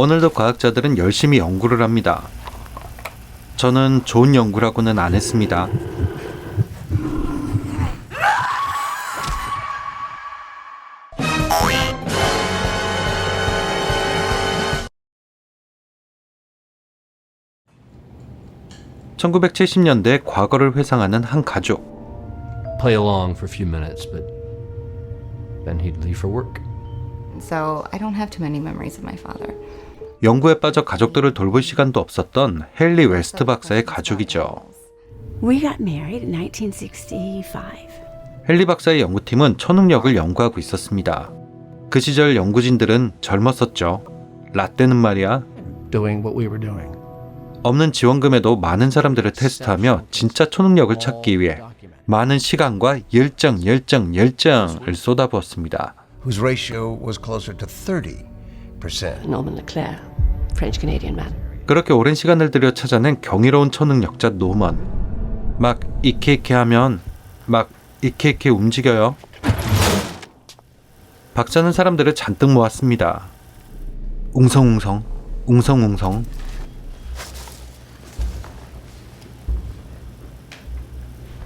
오늘도 과학자들은 열심히 연구를 합니다. 저는 좋은 연구라고는 안 했습니다. (1970년대) 과거를 회상하는 한 가족 play along for a few minutes, but then he'd leave for work. So I don't have too many memories of my father. 연구에 빠져 가족들을 돌볼 시간도 없었던 헨리 웨스트 박사의 가족이죠. We got married in 1965. 헨리 박사의 연구팀은 초능력을 연구하고 있었습니다. 그 시절 연구진들은 젊었었죠. 라떼는 말이야. doing what we were doing. 없는 지원금에도 많은 사람들을 테스트하며 진짜 초능력을 찾기 위해 많은 시간과 열정, 열정, 열정을 쏟아부었습니다. whose ratio was closer to 30%. Norman Leclerc, French Canadian man. 그렇게 오랜 시간을 들여 찾아낸 경이로운 초능력자 노먼. 막 이케이케 하면 막 이케이케 움직여요. 박사는 사람들을 잔뜩 모았습니다. 웅성웅성, 웅성웅성.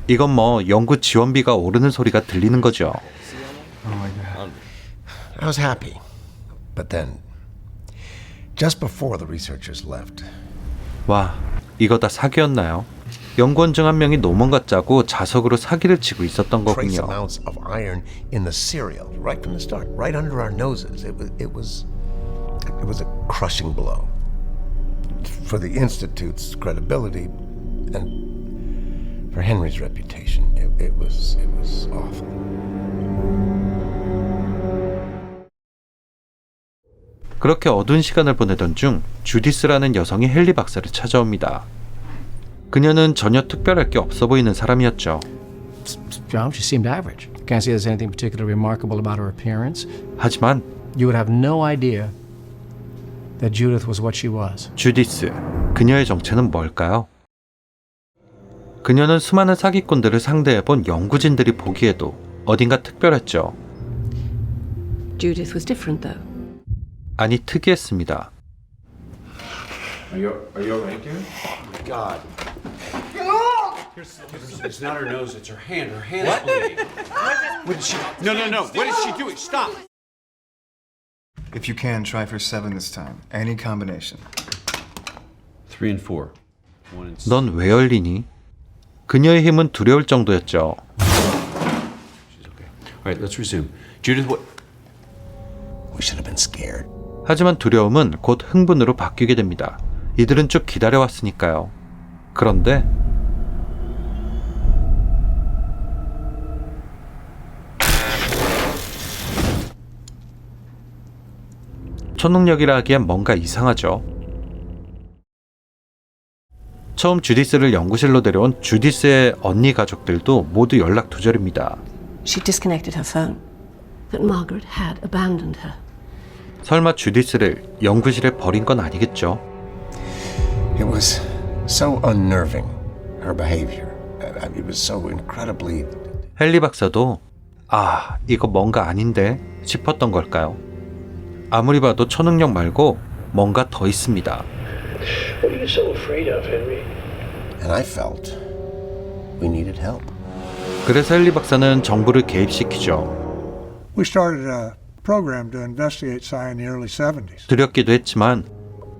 이건 뭐 연구 지원비가 오르는 소리가 들리는 거죠. I was happy. But then, just before the researchers left, 와, 이거 다 사기였나요? 연구원 중 한 명이 노먼 같자고 자석으로 사기를 치고 있었던 trace 거군요. amounts of iron in the cereal right from the start, right under our noses. It was, it was, it was a crushing blow for the institute's credibility and for Henry's reputation. It, it was, it was awful. 그렇게 어두운 시간을 보내던 중 주디스라는 여성이 헨리 박사를 찾아옵니다. 그녀는 전혀 특별할 게 없어 보이는 사람이었죠. John, she seemed average. Can't say there's anything particularly remarkable about her appearance. 하지만 You would have no idea that Judith was what she was. 주디스, 그녀의 정체는 뭘까요? 그녀는 수많은 사기꾼들을 상대해 본 연구진들이 보기에도 어딘가 특별했죠. Judith was different, though. 아니 특이했습니다. It's not her nose, it's her hand. Her hand's bleeding. What did she? No, no, no. What is she doing? Stop. If you can, try for seven this time. Any combination. Three and four. One and 넌왜 열리니? 그녀의 힘은 두려울 정도였죠. She's okay. All right, let's resume. Judith, what? We should have been scared. 하지만 두려움은 곧 흥분으로 바뀌게 됩니다. 이들은 쭉 기다려왔으니까요. 그런데 초능력이라 하기엔 뭔가 이상하죠. 처음 주디스를 연구실로 데려온 주디스의 언니 가족들도 모두 연락 두절입니다. She disconnected her phone. That Margaret had abandoned her. 설마 주디스를 연구실에 버린 건 아니겠죠? It was so unnerving, her behavior. It was so incredibly 헨리 박사도 아 이거 뭔가 아닌데 싶었던 걸까요? 아무리 봐도 초능력 말고 뭔가 더 있습니다. And I felt we needed help. 그래서 헨리 박사는 정부를 개입시키죠. We started a program to investigate Psi in the early 70s, 두렵기도 했지만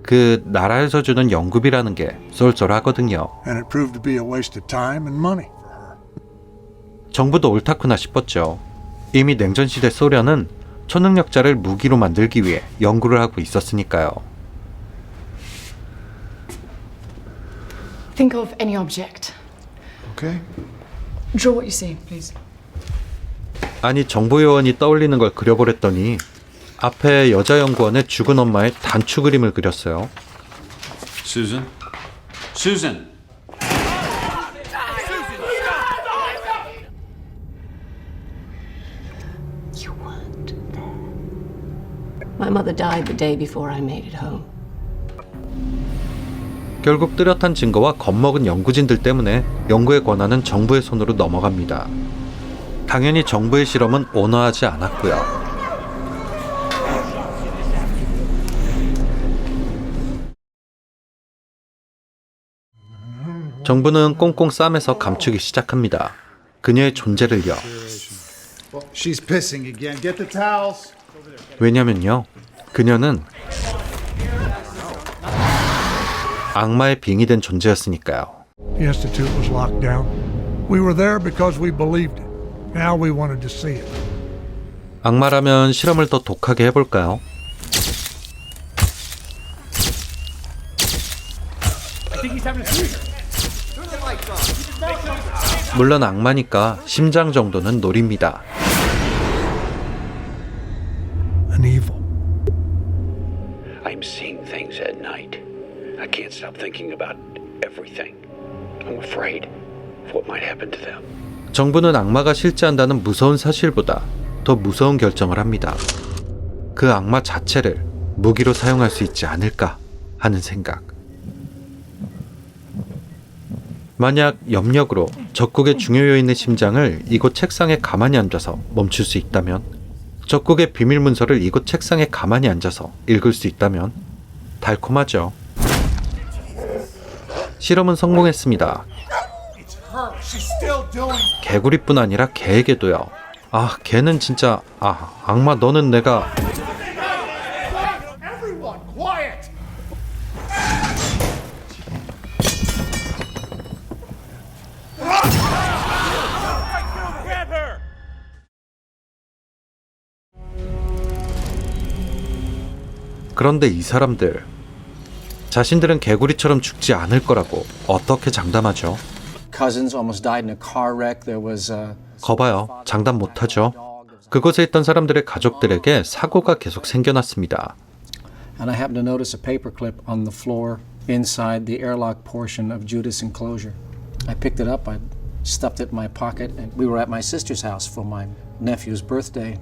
그 나라에서 주는 연구비라는 게 쏠쏠하거든요. and it proved to be a waste of time and money. 정부도 옳다구나 싶었죠. 이미 냉전시대 소련은 초능력자를 무기로 만들기 위해 연구를 하고 있었으니까요. Think of any object. Okay. Draw what you see, please. 아니 정보요원이 떠올리는 걸 그려보랬더니 앞에 여자 연구원의 죽은 엄마의 단추 그림을 그렸어요. Susan? Susan! You weren't there. My mother died the day before I made it home. 결국 뚜렷한 증거와 겁먹은 연구진들 때문에 연구의 권한은 정부의 손으로 넘어갑니다. 당연히 정부의 실험은 온화하지 않았고요. 정부는 꽁꽁 싸매서 감추기 시작합니다. 그녀의 존재를요. 왜냐면요. 그녀는 악마의 빙의된 존재였으니까요. The institute was locked down. We were there because we believed it. Now we wanted to see it. 악마라면 실험을 더 독하게 해볼까요? 물론 악마니까 심장 정도는 노립니다. An evil. I'm seeing things at night. I can't stop thinking about everything. I'm afraid of what might happen to them. 정부는 악마가 실제한다는 무서운 사실보다 더 무서운 결정을 합니다. 그 악마 자체를 무기로 사용할 수 있지 않을까 하는 생각. 만약 염력으로 적국의 중요 요인의 심장을 이곳 책상에 가만히 앉아서 멈출 수 있다면, 적국의 비밀 문서를 이곳 책상에 가만히 앉아서 읽을 수 있다면, 달콤하죠. 실험은 성공했습니다. 개구리뿐 아니라 개에게도요. 아, 개는 진짜 아, 악마 너는 내가 그런데 이 사람들 자신들은 개구리처럼 죽지 않을 거라고 어떻게 장담하죠? Cousins almost died in a car wreck. There was uh, 거봐요. 장담 못하죠. 그곳에 있던 사람들의 가족들에게 사고가 계속 생겨났습니다. And I happened to notice a paperclip on the floor inside the airlock portion of Judas enclosure. I picked it up, I stuffed it in my pocket, and we were at my sister's house for my nephew's birthday.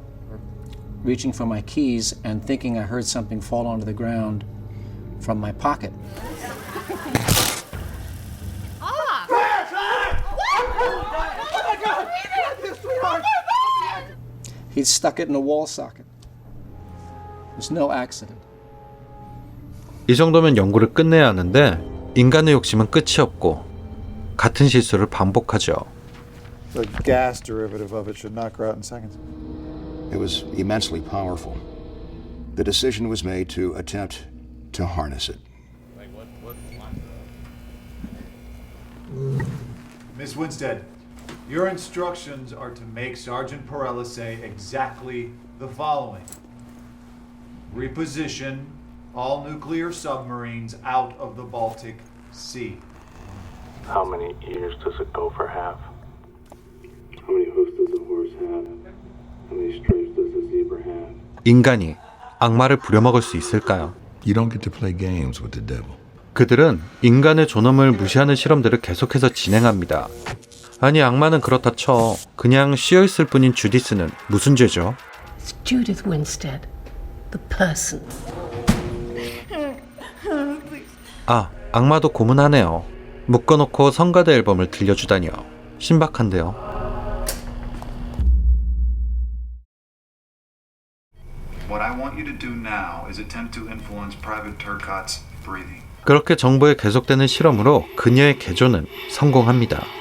Reaching for my keys and thinking I heard something fall onto the ground from my pocket. He'd stuck it in a wall socket. It was no accident. 이 정도면 연구를 끝내야 하는데 인간의 욕심은 끝이 없고 같은 실수를 반복하죠. The gas derivative of it should knock her out in seconds. It was immensely powerful. The decision was made to attempt to harness it. Miss Winstead, your instructions are to make Sergeant Perella say exactly the following Reposition all nuclear submarines out of the Baltic Sea. How many ears does a gopher have? How many hoofs does a horse have? How many stripes does a zebra have? 인간이 악마를 부려먹을 수 있을까요? You don't get to play games with the devil. 그들은 인간의 존엄을 무시하는 실험들을 계속해서 진행합니다. 아니 악마는 그렇다 쳐 그냥 쉬어 있을 뿐인 주디스는 무슨 죄죠? It's Judith Winstead, the person. 아 악마도 고문하네요. 묶어놓고 성가대 앨범을 들려주다니요. 신박한데요. 그렇게 정부의 계속되는 실험으로 그녀의 개조는 성공합니다.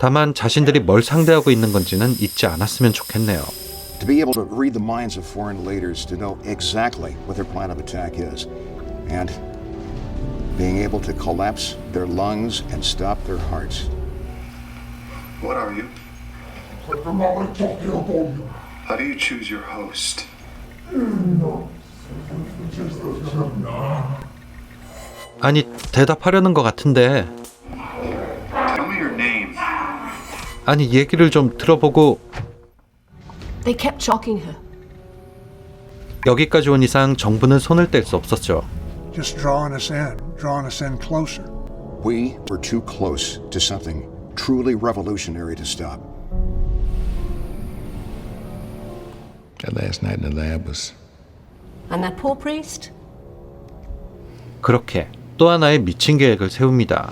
다만 자신들이 뭘 상대하고 있는 건지는 잊지 않았으면 좋겠네요. To be able to read the minds of foreign leaders, to know exactly what their plan of attack is, and being able to collapse their lungs and stop their hearts. What are you? How do you choose your host? 아니 대답하려는 것 같은데 아니 얘기를 좀 들어보고 They kept shocking her. 여기까지 온 이상 정부는 손을 뗄 수 없었죠. Just drawing us in, drawing us in closer. We were too close to something truly revolutionary to stop. That last night in the lab was And that poor priest? 그렇게 또 하나의 미친 계획을 세웁니다.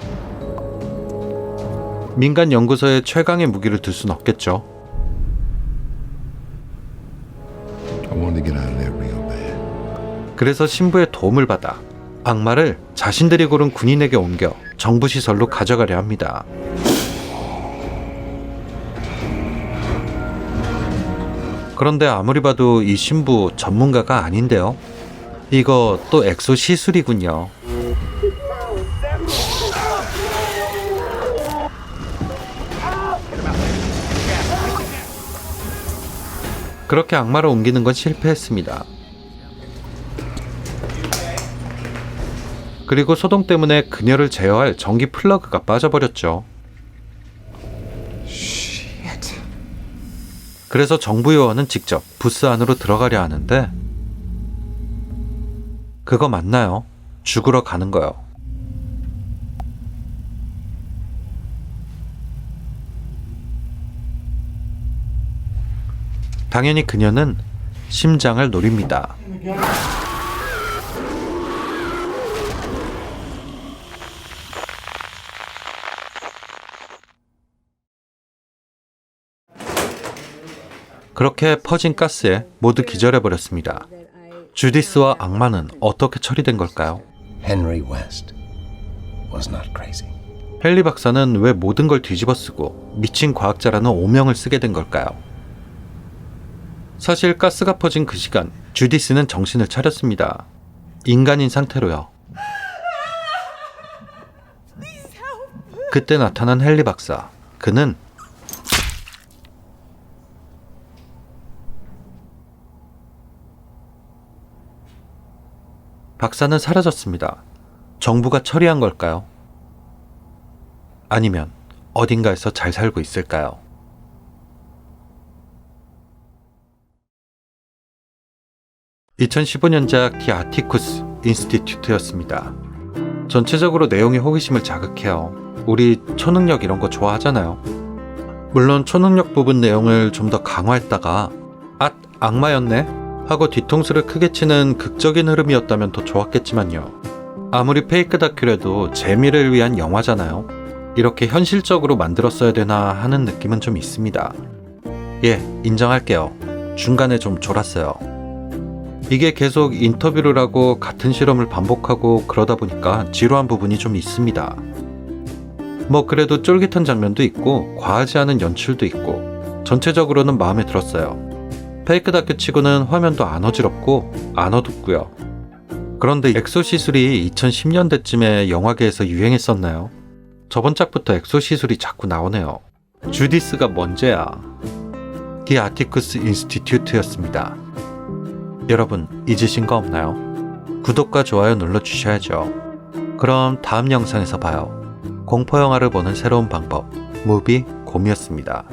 민간 연구소에 최강의 무기를 둘순 없겠죠. 그래서 신부의 도움을 받아 악마를 자신들이 고른 군인에게 옮겨 정부 시설로 가져가려 합니다. 그런데 아무리 봐도 이 신부 전문가가 아닌데요. 이거 또 엑소 시술이군요. 그렇게 악마를 옮기는 건 실패했습니다. 그리고 소동 때문에 그녀를 제어할 전기 플러그가 빠져버렸죠. 그래서 정부 요원은 직접 부스 안으로 들어가려 하는데 그거 맞나요? 죽으러 가는 거요. 당연히 그녀는 심장을 노립니다. 그렇게 퍼진 가스에 모두 기절해버렸습니다. 주디스와 악마는 어떻게 처리된 걸까요? Henry West was not crazy. 헨리 박사는 왜 모든 걸 뒤집어쓰고 미친 과학자라는 오명을 쓰게 된 걸까요? 사실 가스가 퍼진 그 시간 주디스는 정신을 차렸습니다. 인간인 상태로요. 그때 나타난 헨리 박사. 그는 박사는 사라졌습니다. 정부가 처리한 걸까요? 아니면 어딘가에서 잘 살고 있을까요? (2015년작) 디 아티쿠스 인스티튜트였습니다. 전체적으로 내용이 호기심을 자극해요. 우리 초능력 이런 거 좋아하잖아요. 물론 초능력 부분 내용을 좀 더 강화했다가 앗 악마였네 하고 뒤통수를 크게 치는 극적인 흐름이었다면 더 좋았겠지만요. 아무리 페이크 다큐래도 재미를 위한 영화잖아요. 이렇게 현실적으로 만들었어야 되나 하는 느낌은 좀 있습니다. 예, 인정할게요. 중간에 좀 졸았어요. 이게 계속 인터뷰를 하고 같은 실험을 반복하고 그러다 보니까 지루한 부분이 좀 있습니다. 뭐 그래도 쫄깃한 장면도 있고 과하지 않은 연출도 있고 전체적으로는 마음에 들었어요. 페이크 다큐 치고는 화면도 안 어지럽고 안 어둡고요. 그런데 엑소 시술이 2010년대쯤에 영화계에서 유행했었나요? 저번 작부터 엑소 시술이 자꾸 나오네요. 주디스가 뭔죄야? 디 아티쿠스 인스티튜트였습니다. 여러분 잊으신 거 없나요? 구독과 좋아요 눌러주셔야죠. 그럼 다음 영상에서 봐요. 공포영화를 보는 새로운 방법, 무비 곰이었습니다.